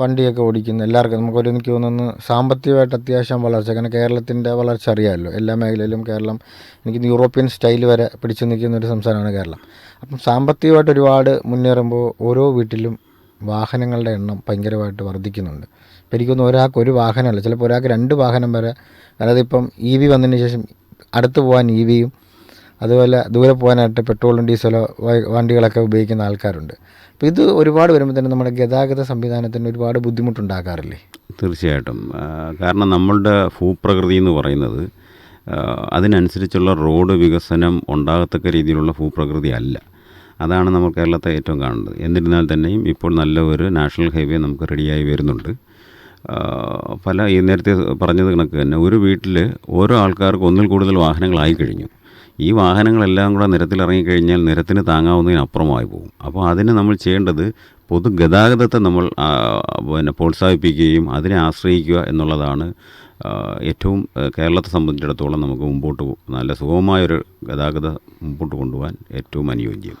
വണ്ടിയൊക്കെ ഓടിക്കുന്ന എല്ലാവർക്കും നമുക്കൊരു എനിക്ക് തോന്നുന്നു സാമ്പത്തികമായിട്ട് അത്യാവശ്യം വളർച്ച. കാരണം കേരളത്തിന്റെ വളർച്ച അറിയാമല്ലോ. എല്ലാ മേഖലയിലും കേരളം എനിക്ക് യൂറോപ്യൻ സ്റ്റൈൽ വരെ പിടിച്ചു നിൽക്കുന്ന ഒരു സംസ്ഥാനമാണ് കേരളം. അപ്പം സാമ്പത്തികമായിട്ട് ഒരുപാട് മുന്നേറുമ്പോൾ ഓരോ വീട്ടിലും വാഹനങ്ങളുടെ എണ്ണം ഭയങ്കരമായിട്ട് വർദ്ധിക്കുന്നുണ്ട്. ഇപ്പം എനിക്കൊന്നും ഒരാൾക്ക് ഒരു വാഹനമല്ല ചിലപ്പോൾ ഒരാൾക്ക് രണ്ട് വാഹനം വരെ. അതായത് ഇപ്പം ഇ വി വന്നതിന് ശേഷം അടുത്ത് പോകാൻ ഇ വിയും അതുപോലെ ദൂരെ പോകാനായിട്ട് പെട്രോളും ഡീസലോ വണ്ടികളൊക്കെ ഉപയോഗിക്കുന്ന ആൾക്കാരുണ്ട്. അപ്പോൾ ഇത് ഒരുപാട് വരുമ്പോൾ തന്നെ നമ്മുടെ ഗതാഗത സംവിധാനത്തിന് ഒരുപാട് ബുദ്ധിമുട്ടുണ്ടാക്കാറില്ലേ തീർച്ചയായിട്ടും. കാരണം നമ്മളുടെ ഭൂപ്രകൃതി എന്ന് പറയുന്നത് അതിനനുസരിച്ചുള്ള റോഡ് വികസനം ഉണ്ടാകത്തക്ക രീതിയിലുള്ള ഭൂപ്രകൃതി അല്ല. അതാണ് നമ്മൾ കേരളത്തെ ഏറ്റവും കാണുന്നത് എന്നിരുന്നാൽ തന്നെയും ഇപ്പോൾ നല്ല ഒരു നാഷണൽ ഹൈവേ നമുക്ക് റെഡിയായി വരുന്നുണ്ട്. പല ഈ നേരത്തെ പറഞ്ഞത് കണക്ക് തന്നെ ഒരു വീട്ടിൽ ഓരോ ആൾക്കാർക്ക് ഒന്നിൽ കൂടുതൽ വാഹനങ്ങളായി കഴിഞ്ഞു. ഈ വാഹനങ്ങളെല്ലാം കൂടെ നിരത്തിലിറങ്ങിക്കഴിഞ്ഞാൽ നിരത്തിന് താങ്ങാവുന്നതിനപ്പുറമായി പോകും. അപ്പോൾ അതിന് നമ്മൾ ചെയ്യേണ്ടത് പൊതുഗതാഗതത്തെ നമ്മൾ പിന്നെ പ്രോത്സാഹിപ്പിക്കുകയും അതിനെ ആശ്രയിക്കുക എന്നുള്ളതാണ് ഏറ്റവും കേരളത്തെ സംബന്ധിച്ചിടത്തോളം നമുക്ക് മുമ്പോട്ട് നല്ല സുഗമമായൊരു ഗതാഗതം മുമ്പോട്ട് കൊണ്ടുപോകാൻ ഏറ്റവും അനുയോജ്യം.